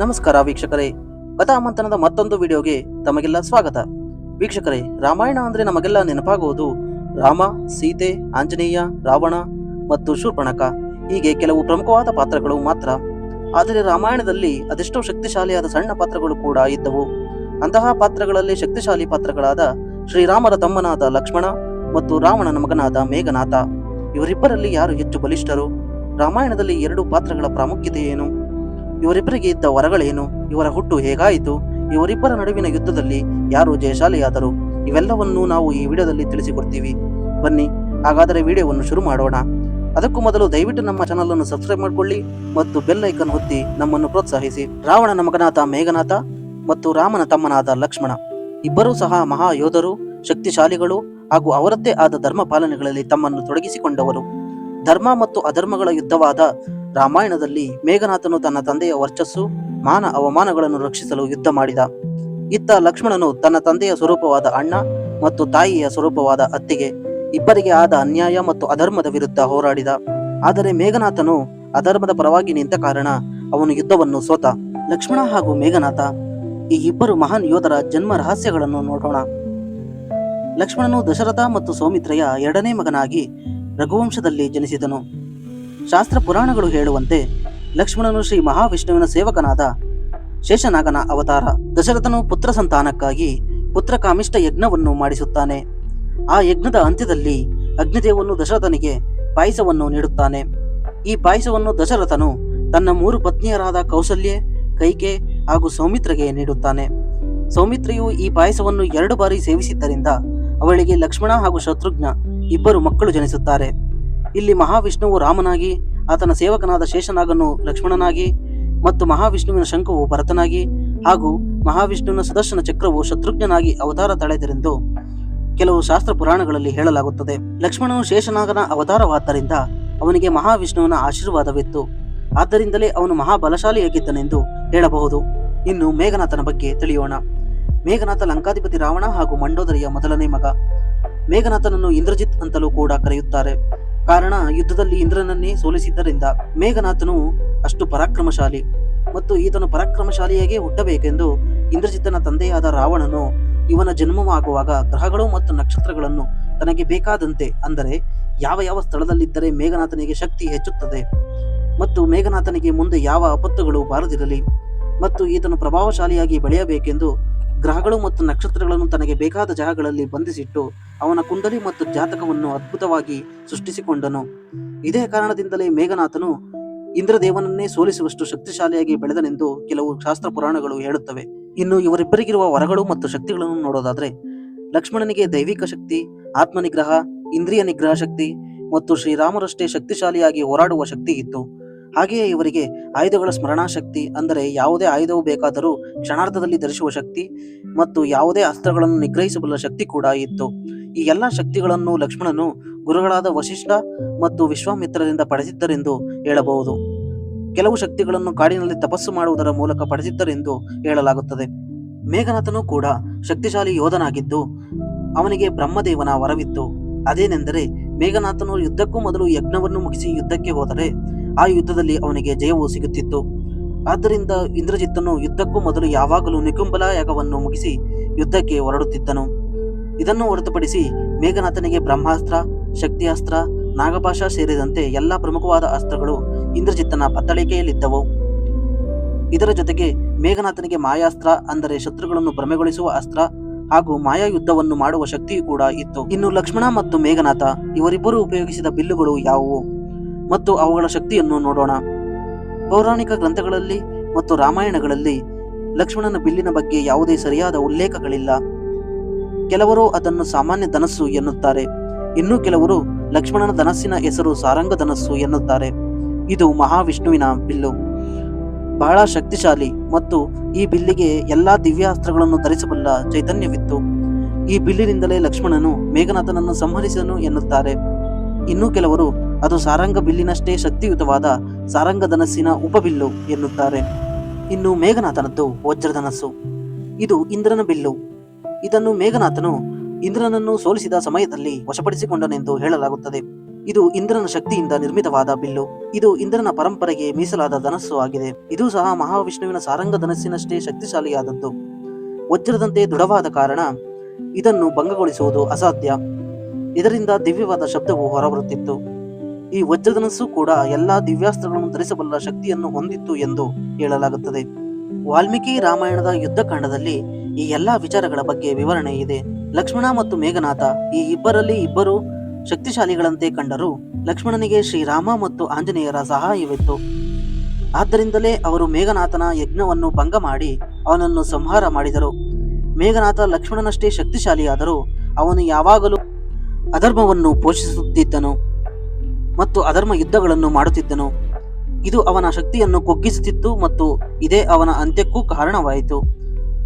ನಮಸ್ಕಾರ ವೀಕ್ಷಕರೇ. ಕಥಾಮಂಥನದ ಮತ್ತೊಂದು ವಿಡಿಯೋಗೆ ತಮಗೆಲ್ಲ ಸ್ವಾಗತ. ವೀಕ್ಷಕರೇ, ರಾಮಾಯಣ ಅಂದ್ರೆ ನಮಗೆಲ್ಲ ನೆನಪಾಗುವುದು ರಾಮ, ಸೀತೆ, ಆಂಜನೇಯ, ರಾವಣ ಮತ್ತು ಶೂರ್ಪಣಕ. ಹೀಗೆ ಕೆಲವು ಪ್ರಮುಖವಾದ ಪಾತ್ರಗಳು ಮಾತ್ರ. ಆದರೆ ರಾಮಾಯಣದಲ್ಲಿ ಅದೆಷ್ಟೋ ಶಕ್ತಿಶಾಲಿಯಾದ ಸಣ್ಣ ಪಾತ್ರಗಳು ಕೂಡ ಇದ್ದವು. ಅಂತಹ ಪಾತ್ರಗಳಲ್ಲಿ ಶಕ್ತಿಶಾಲಿ ಪಾತ್ರಗಳಾದ ಶ್ರೀರಾಮರ ತಮ್ಮನಾದ ಲಕ್ಷ್ಮಣ ಮತ್ತು ರಾವಣನ ಮಗನಾದ ಮೇಘನಾಥ. ಇವರಿಬ್ಬರಲ್ಲಿ ಯಾರು ಹೆಚ್ಚು ಬಲಿಷ್ಠರು? ರಾಮಾಯಣದಲ್ಲಿ ಎರಡು ಪಾತ್ರಗಳ ಪ್ರಾಮುಖ್ಯತೆ ಏನು? ಇವರಿಬ್ಬರಿಗೆ ಇದ್ದ ವರಗಳೇನು? ಇವರ ಹುಟ್ಟು ಹೇಗಾಯಿತು? ಇವರಿಬ್ಬರ ನಡುವಿನ ಯುದ್ಧದಲ್ಲಿ ಯಾರು ಜಯಶಾಲಿಯಾದರು? ಇವೆಲ್ಲವನ್ನೂ ನಾವು ಈ ವಿಡಿಯೋದಲ್ಲಿ ತಿಳಿಸಿಕೊಡ್ತೀವಿ. ಬನ್ನಿ, ಹಾಗಾದರೆ ವಿಡಿಯೋವನ್ನು ಶುರು ಮಾಡೋಣ. ಅದಕ್ಕೂ ಮೊದಲು ದಯವಿಟ್ಟು ನಮ್ಮ ಚಾನಲ್ ಅನ್ನು ಸಬ್ಸ್ಕ್ರೈಬ್ ಮಾಡಿಕೊಳ್ಳಿ ಮತ್ತು ಬೆಲ್ ಐಕನ್ ಒತ್ತಿ ನಮ್ಮನ್ನು ಪ್ರೋತ್ಸಾಹಿಸಿ. ರಾವಣನ ಮಗನಾದ ಮೇಘನಾಥ ಮತ್ತು ರಾಮನ ತಮ್ಮನಾದ ಲಕ್ಷ್ಮಣ. ಇಬ್ಬರೂ ಸಹ ಮಹಾ ಯೋಧರು, ಶಕ್ತಿಶಾಲಿಗಳು ಹಾಗೂ ಅವರದ್ದೇ ಆದ ಧರ್ಮ ಪಾಲನೆಗಳಲ್ಲಿ ತಮ್ಮನ್ನು ತೊಡಗಿಸಿಕೊಂಡವರು. ಧರ್ಮ ಮತ್ತು ಅಧರ್ಮಗಳ ಯುದ್ಧವಾದ ರಾಮಾಯಣದಲ್ಲಿ ಮೇಘನಾಥನು ತನ್ನ ತಂದೆಯ ವರ್ಚಸ್ಸು, ಮಾನ ಅವಮಾನಗಳನ್ನು ರಕ್ಷಿಸಲು ಯುದ್ಧ ಮಾಡಿದ. ಇತ್ತ ಲಕ್ಷ್ಮಣನು ತನ್ನ ತಂದೆಯ ಸ್ವರೂಪವಾದ ಅಣ್ಣ ಮತ್ತು ತಾಯಿಯ ಸ್ವರೂಪವಾದ ಅತ್ತಿಗೆ, ಇಬ್ಬರಿಗೆ ಆದ ಅನ್ಯಾಯ ಮತ್ತು ಅಧರ್ಮದ ವಿರುದ್ಧ ಹೋರಾಡಿದ. ಆದರೆ ಮೇಘನಾಥನು ಅಧರ್ಮದ ಪರವಾಗಿ ನಿಂತ ಕಾರಣ ಅವನು ಯುದ್ಧವನ್ನು ಸೋತ. ಲಕ್ಷ್ಮಣ ಹಾಗೂ ಮೇಘನಾಥ, ಈ ಇಬ್ಬರು ಮಹಾನ್ ಯೋಧರ ಜನ್ಮ ರಹಸ್ಯಗಳನ್ನು ನೋಡೋಣ. ಲಕ್ಷ್ಮಣನು ದಶರಥ ಮತ್ತು ಸೌಮಿತ್ರೆಯ ಎರಡನೇ ಮಗನಾಗಿ ರಘುವಂಶದಲ್ಲಿ ಜನಿಸಿದನು. ಶಾಸ್ತ್ರ ಪುರಾಣಗಳು ಹೇಳುವಂತೆ ಲಕ್ಷ್ಮಣನು ಶ್ರೀ ಮಹಾವಿಷ್ಣುವಿನ ಸೇವಕನಾದ ಶೇಷನಾಗನ ಅವತಾರ. ದಶರಥನು ಪುತ್ರ ಸಂತಾನಕ್ಕಾಗಿ ಪುತ್ರ ಕಾಮಿಷ್ಟ ಯಜ್ಞವನ್ನು ಮಾಡಿಸುತ್ತಾನೆ. ಆ ಯಜ್ಞದ ಅಂತ್ಯದಲ್ಲಿ ಅಗ್ನಿದೇವನು ದಶರಥನಿಗೆ ಪಾಯಸವನ್ನು ನೀಡುತ್ತಾನೆ. ಈ ಪಾಯಸವನ್ನು ದಶರಥನು ತನ್ನ ಮೂರು ಪತ್ನಿಯರಾದ ಕೌಸಲ್ಯೆ, ಕೈಕೆ ಹಾಗೂ ಸೌಮಿತ್ರಗೆ ನೀಡುತ್ತಾನೆ. ಸೌಮಿತ್ರೆಯು ಈ ಪಾಯಸವನ್ನು ಎರಡು ಬಾರಿ ಸೇವಿಸಿದ್ದರಿಂದ ಅವಳಿಗೆ ಲಕ್ಷ್ಮಣ ಹಾಗೂ ಶತ್ರುಘ್ನ ಇಬ್ಬರು ಮಕ್ಕಳು ಜನಿಸುತ್ತಾರೆ. ಇಲ್ಲಿ ಮಹಾವಿಷ್ಣುವು ರಾಮನಾಗಿ, ಆತನ ಸೇವಕನಾದ ಶೇಷನಾಗನು ಲಕ್ಷ್ಮಣನಾಗಿ ಮತ್ತು ಮಹಾವಿಷ್ಣುವಿನ ಶಂಖವು ಭರತನಾಗಿ ಹಾಗೂ ಮಹಾವಿಷ್ಣುವಿನ ಸುದರ್ಶನ ಚಕ್ರವು ಶತ್ರುಘ್ನಾಗಿ ಅವತಾರ ತಳೆದರೆಂದು ಕೆಲವು ಶಾಸ್ತ್ರ ಪುರಾಣಗಳಲ್ಲಿ ಹೇಳಲಾಗುತ್ತದೆ. ಲಕ್ಷ್ಮಣನು ಶೇಷನಾಗನ ಅವತಾರವಾದ್ದರಿಂದ ಅವನಿಗೆ ಮಹಾವಿಷ್ಣುವಿನ ಆಶೀರ್ವಾದವಿತ್ತು. ಆದ್ದರಿಂದಲೇ ಅವನು ಮಹಾಬಲಶಾಲಿಯಾಗಿದ್ದನೆಂದು ಹೇಳಬಹುದು. ಇನ್ನು ಮೇಘನಾಥನ ಬಗ್ಗೆ ತಿಳಿಯೋಣ. ಮೇಘನಾಥ ಲಂಕಾಧಿಪತಿ ರಾವಣ ಹಾಗೂ ಮಂಡೋದರಿಯ ಮೊದಲನೇ ಮಗ. ಮೇಘನಾಥನನ್ನು ಇಂದ್ರಜಿತ್ ಅಂತಲೂ ಕೂಡ ಕರೆಯುತ್ತಾರೆ. ಕಾರಣ ಯುದ್ಧದಲ್ಲಿ ಇಂದ್ರನನ್ನೇ ಸೋಲಿಸಿದ್ದರಿಂದ ಮೇಘನಾಥನು ಅಷ್ಟು ಪರಾಕ್ರಮಶಾಲಿ. ಮತ್ತು ಈತನು ಪರಾಕ್ರಮಶಾಲಿಯಾಗಿ ಹುಟ್ಟಬೇಕೆಂದು ಇಂದ್ರಜಿತ್ತನ ತಂದೆಯಾದ ರಾವಣನು ಇವನ ಜನ್ಮವಾಗುವಾಗ ಗ್ರಹಗಳು ಮತ್ತು ನಕ್ಷತ್ರಗಳನ್ನು ತನಗೆ ಬೇಕಾದಂತೆ ಅಂದರೆ ಯಾವ ಯಾವ ಸ್ಥಳದಲ್ಲಿದ್ದರೆ ಮೇಘನಾಥನಿಗೆ ಶಕ್ತಿ ಹೆಚ್ಚುತ್ತದೆ ಮತ್ತು ಮೇಘನಾಥನಿಗೆ ಮುಂದೆ ಯಾವ ಅಪತ್ತುಗಳು ಬಾರದಿರಲಿ ಮತ್ತು ಈತನು ಪ್ರಭಾವಶಾಲಿಯಾಗಿ ಬೆಳೆಯಬೇಕೆಂದು ಗ್ರಹಗಳು ಮತ್ತು ನಕ್ಷತ್ರಗಳನ್ನು ತನಗೆ ಬೇಕಾದ ಜಾಗಗಳಲ್ಲಿ ಬಂಧಿಸಿಟ್ಟು ಅವನ ಕುಂಡಲಿ ಮತ್ತು ಜಾತಕವನ್ನು ಅದ್ಭುತವಾಗಿ ಸೃಷ್ಟಿಸಿಕೊಂಡನು. ಇದೇ ಕಾರಣದಿಂದಲೇ ಮೇಘನಾಥನು ಇಂದ್ರದೇವನನ್ನೇ ಸೋಲಿಸುವಷ್ಟು ಶಕ್ತಿಶಾಲಿಯಾಗಿ ಬೆಳೆದನೆಂದು ಕೆಲವು ಶಾಸ್ತ್ರ ಪುರಾಣಗಳು ಹೇಳುತ್ತವೆ. ಇನ್ನು ಇವರಿಬ್ಬರಿಗಿರುವ ವರಗಳು ಮತ್ತು ಶಕ್ತಿಗಳನ್ನು ನೋಡೋದಾದ್ರೆ, ಲಕ್ಷ್ಮಣನಿಗೆ ದೈವಿಕ ಶಕ್ತಿ, ಆತ್ಮನಿಗ್ರಹ ಇಂದ್ರಿಯ ನಿಗ್ರಹ ಶಕ್ತಿ ಮತ್ತು ಶ್ರೀರಾಮರಷ್ಟೇ ಶಕ್ತಿಶಾಲಿಯಾಗಿ ಹೋರಾಡುವ ಶಕ್ತಿ ಇತ್ತು. ಹಾಗೆಯೇ ಇವರಿಗೆ ಆಯುಧಗಳ ಸ್ಮರಣಾ ಶಕ್ತಿ ಅಂದರೆ ಯಾವುದೇ ಆಯುಧವು ಬೇಕಾದರೂ ಕ್ಷಣಾರ್ಧದಲ್ಲಿ ಧರಿಸುವ ಶಕ್ತಿ ಮತ್ತು ಯಾವುದೇ ಅಸ್ತ್ರಗಳನ್ನು ನಿಗ್ರಹಿಸಬಲ್ಲ ಶಕ್ತಿ ಕೂಡ ಇತ್ತು. ಈ ಎಲ್ಲ ಶಕ್ತಿಗಳನ್ನು ಲಕ್ಷ್ಮಣನು ಗುರುಗಳಾದ ವಶಿಷ್ಠ ಮತ್ತು ವಿಶ್ವಾಮಿತ್ರರಿಂದ ಪಡೆದಿದ್ದರೆಂದು ಹೇಳಬಹುದು. ಕೆಲವು ಶಕ್ತಿಗಳನ್ನು ಕಾಡಿನಲ್ಲಿ ತಪಸ್ಸು ಮಾಡುವುದರ ಮೂಲಕ ಪಡೆದಿದ್ದರೆಂದು ಹೇಳಲಾಗುತ್ತದೆ. ಮೇಘನಾಥನು ಕೂಡ ಶಕ್ತಿಶಾಲಿ ಯೋಧನಾಗಿದ್ದು, ಅವನಿಗೆ ಬ್ರಹ್ಮದೇವನ ವರವಿತ್ತು. ಅದೇನೆಂದರೆ, ಮೇಘನಾಥನು ಯುದ್ಧಕ್ಕೂ ಮೊದಲು ಯಜ್ಞವನ್ನು ಮುಗಿಸಿ ಯುದ್ಧಕ್ಕೆ ಹೋದರೆ ಆ ಯುದ್ಧದಲ್ಲಿ ಅವನಿಗೆ ಜಯವು ಸಿಗುತ್ತಿತ್ತು. ಆದ್ದರಿಂದ ಇಂದ್ರಜಿತ್ತನು ಯುದ್ಧಕ್ಕೂ ಮೊದಲು ಯಾವಾಗಲೂ ನಿಕುಂಬಲ ಯಾಗವನ್ನು ಮುಗಿಸಿ ಯುದ್ಧಕ್ಕೆ ಹೊರಡುತ್ತಿದ್ದನು. ಇದನ್ನು ಹೊರತುಪಡಿಸಿ ಮೇಘನಾಥನಿಗೆ ಬ್ರಹ್ಮಾಸ್ತ್ರ, ಶಕ್ತಿಯಾಸ್ತ್ರ ನಾಗಭಾಷಾ ಸೇರಿದಂತೆ ಎಲ್ಲ ಪ್ರಮುಖವಾದ ಅಸ್ತ್ರಗಳು ಇಂದ್ರಜಿತ್ತನ ಪತ್ತಳಿಕೆಯಲ್ಲಿದ್ದವು. ಇದರ ಜೊತೆಗೆ ಮೇಘನಾಥನಿಗೆ ಮಾಯಾಸ್ತ್ರ ಅಂದರೆ ಶತ್ರುಗಳನ್ನು ಭ್ರಮೆಗೊಳಿಸುವ ಅಸ್ತ್ರ ಹಾಗೂ ಮಾಯಾ ಯುದ್ಧವನ್ನು ಮಾಡುವ ಶಕ್ತಿಯೂ ಕೂಡ ಇತ್ತು. ಇನ್ನು ಲಕ್ಷ್ಮಣ ಮತ್ತು ಮೇಘನಾಥ ಇವರಿಬ್ಬರು ಉಪಯೋಗಿಸಿದ ಬಿಲ್ಲುಗಳು ಯಾವುವು? ಮತ್ತು ಅವುಗಳ ಶಕ್ತಿಯನ್ನು ನೋಡೋಣ. ಪೌರಾಣಿಕ ಗ್ರಂಥಗಳಲ್ಲಿ ಮತ್ತು ರಾಮಾಯಣಗಳಲ್ಲಿ ಲಕ್ಷ್ಮಣನ ಬಿಲ್ಲಿನ ಬಗ್ಗೆ ಯಾವುದೇ ಸರಿಯಾದ ಉಲ್ಲೇಖಗಳಿಲ್ಲ. ಕೆಲವರು ಅದನ್ನು ಸಾಮಾನ್ಯ ಧನಸ್ಸು ಎನ್ನುತ್ತಾರೆ. ಇನ್ನು ಕೆಲವರು ಲಕ್ಷ್ಮಣನ ಧನಸ್ಸಿನ ಹೆಸರು ಸಾರಂಗ ಧನಸ್ಸು ಎನ್ನುತ್ತಾರೆ. ಇದು ಮಹಾವಿಷ್ಣುವಿನ ಬಿಲ್ಲು. ಬಹಳ ಶಕ್ತಿಶಾಲಿ ಮತ್ತು ಈ ಬಿಲ್ಲಿಗೆ ಎಲ್ಲಾ ದಿವ್ಯಾಸ್ತ್ರಗಳನ್ನು ಧರಿಸಬಲ್ಲ ಚೈತನ್ಯವಿತ್ತು. ಈ ಬಿಲ್ಲಿನಿಂದಲೇ ಲಕ್ಷ್ಮಣನು ಮೇಘನಾಥನನ್ನು ಸಂಹರಿಸನು ಎನ್ನುತ್ತಾರೆ. ಇನ್ನು ಕೆಲವರು ಅದು ಸಾರಂಗ ಬಿಲ್ಲಿನಷ್ಟೇ ಶಕ್ತಿಯುತವಾದ ಸಾರಂಗ ಧನಸ್ಸಿನ ಉಪಬಿಲ್ಲು ಎನ್ನುತ್ತಾರೆ. ಇನ್ನು ಮೇಘನಾಥನದ್ದು ವಜ್ರಧನಸ್ಸು. ಇದು ಇಂದ್ರನ ಬಿಲ್ಲು. ಇದನ್ನು ಮೇಘನಾಥನು ಇಂದ್ರನನ್ನು ಸೋಲಿಸಿದ ಸಮಯದಲ್ಲಿ ವಶಪಡಿಸಿಕೊಂಡನೆಂದು ಹೇಳಲಾಗುತ್ತದೆ. ಇದು ಇಂದ್ರನ ಶಕ್ತಿಯಿಂದ ನಿರ್ಮಿತವಾದ ಬಿಲ್ಲು. ಇದು ಇಂದ್ರನ ಪರಂಪರೆಗೆ ಮೀಸಲಾದ ಧನಸ್ಸು ಆಗಿದೆ. ಇದು ಸಹ ಮಹಾವಿಷ್ಣುವಿನ ಸಾರಂಗ ಧನಸ್ಸಿನಷ್ಟೇ ಶಕ್ತಿಶಾಲಿಯಾದದ್ದು. ವಜ್ರದಂತೆ ದೃಢವಾದ ಕಾರಣ ಇದನ್ನು ಭಂಗಗೊಳಿಸುವುದು ಅಸಾಧ್ಯ. ಇದರಿಂದ ದಿವ್ಯವಾದ ಶಬ್ದವು ಹೊರಬರುತ್ತಿತ್ತು. ಈ ವಜ್ರಧನಸ್ಸು ಕೂಡ ಎಲ್ಲಾ ದಿವ್ಯಾಸ್ತ್ರಗಳನ್ನು ಧರಿಸಬಲ್ಲ ಶಕ್ತಿಯನ್ನು ಹೊಂದಿತ್ತು ಎಂದು ಹೇಳಲಾಗುತ್ತದೆ. ವಾಲ್ಮೀಕಿ ರಾಮಾಯಣದ ಯುದ್ಧಕಾಂಡದಲ್ಲಿ ಈ ಎಲ್ಲಾ ವಿಚಾರಗಳ ಬಗ್ಗೆ ವಿವರಣೆ ಇದೆ. ಲಕ್ಷ್ಮಣ ಮತ್ತು ಮೇಘನಾಥ ಈ ಇಬ್ಬರಲ್ಲಿ ಇಬ್ಬರು ಶಕ್ತಿಶಾಲಿಗಳಂತೆ ಕಂಡರೂ ಲಕ್ಷ್ಮಣನಿಗೆ ಶ್ರೀರಾಮ ಮತ್ತು ಆಂಜನೇಯರ ಸಹಾಯವಿತ್ತು. ಆದ್ದರಿಂದಲೇ ಅವರು ಮೇಘನಾಥನ ಯಜ್ಞವನ್ನು ಭಂಗ ಮಾಡಿ ಅವನನ್ನು ಸಂಹಾರ ಮಾಡಿದರು. ಮೇಘನಾಥ ಲಕ್ಷ್ಮಣನಷ್ಟೇ ಶಕ್ತಿಶಾಲಿಯಾದರೂ ಅವನು ಯಾವಾಗಲೂ ಅಧರ್ಮವನ್ನು ಪೋಷಿಸುತ್ತಿದ್ದನು. ಮತ್ತು ಅಧರ್ಮ ಯುದ್ಧಗಳನ್ನು ಮಾಡುತ್ತಿದ್ದನು. ಇದು ಅವನ ಶಕ್ತಿಯನ್ನು ಕುಗ್ಗಿಸುತ್ತಿತ್ತು ಮತ್ತು ಇದೇ ಅವನ ಅಂತ್ಯಕ್ಕೂ ಕಾರಣವಾಯಿತು.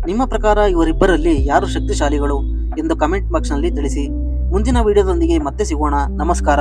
ನಿಮ್ಮ ಪ್ರಕಾರ ಇವರಿಬ್ಬರಲ್ಲಿ ಯಾರು ಶಕ್ತಿಶಾಲಿಗಳು? ಎಂದು ಕಮೆಂಟ್ ಬಾಕ್ಸ್ನಲ್ಲಿ ತಿಳಿಸಿ. ಮುಂದಿನ ವಿಡಿಯೋದೊಂದಿಗೆ ಮತ್ತೆ ಸಿಗೋಣ. ನಮಸ್ಕಾರ.